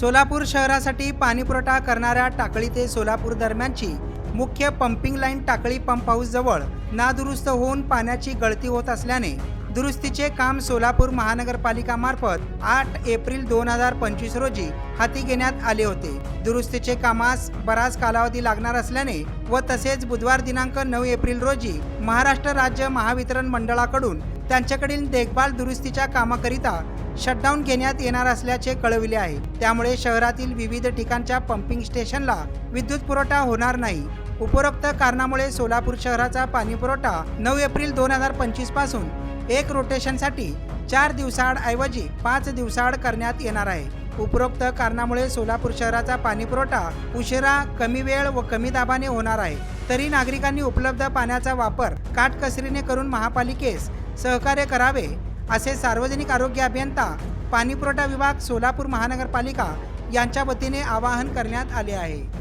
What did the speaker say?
सोलापूर शहरासाठी पाणीपुरवठा करणाऱ्या टाकळी ते सोलापूर दरम्यानची मुख्य पंपिंग लाईन टाकळी पंप हाऊसजवळ नादुरुस्त होऊन पाण्याची गळती होत असल्याने दुरुस्तीचे काम सोलापूर महानगरपालिकामार्फत आठ एप्रिल दोन हजार पंचवीस रोजी हाती घेण्यात आले होते. दुरुस्तीचे कामास बराच कालावधी लागणार असल्याने व तसेच बुधवार दिनांक नऊ एप्रिल रोजी महाराष्ट्र राज्य महावितरण मंडळाकडून त्यांच्याकडील देखभाल दुरुस्तीच्या कामाकरिता शटडाऊन घेण्यात येणार असल्याचे कळविले आहे. त्यामुळे शहरातील विविध ठिकाणच्या पंपिंग स्टेशनला विद्युत पुरवठा होणार नाही. उपरोक्त कारणामुळे सोलापूर शहराचा पाणीपुरवठा नऊ एप्रिल दोन हजार पंचवीसपासून एक रोटेशनसाठी चार दिवसाआड ऐवजी पाच दिवसाआड करण्यात येणार आहे. उपरोक्त कारणामुळे सोलापूर शहराचा पाणीपुरवठा उशिरा कमी वेळ व कमी दाबाने होणार आहे. तरी नागरिकांनी उपलब्ध पाण्याचा वापर काटकसरीने करून महापालिकेस सहकार्य करावे असे सार्वजनिक आरोग्य अभियंता पाणीपुरवठा विभाग सोलापूर महानगरपालिका यांच्या वतीने आवाहन करण्यात आले आहे.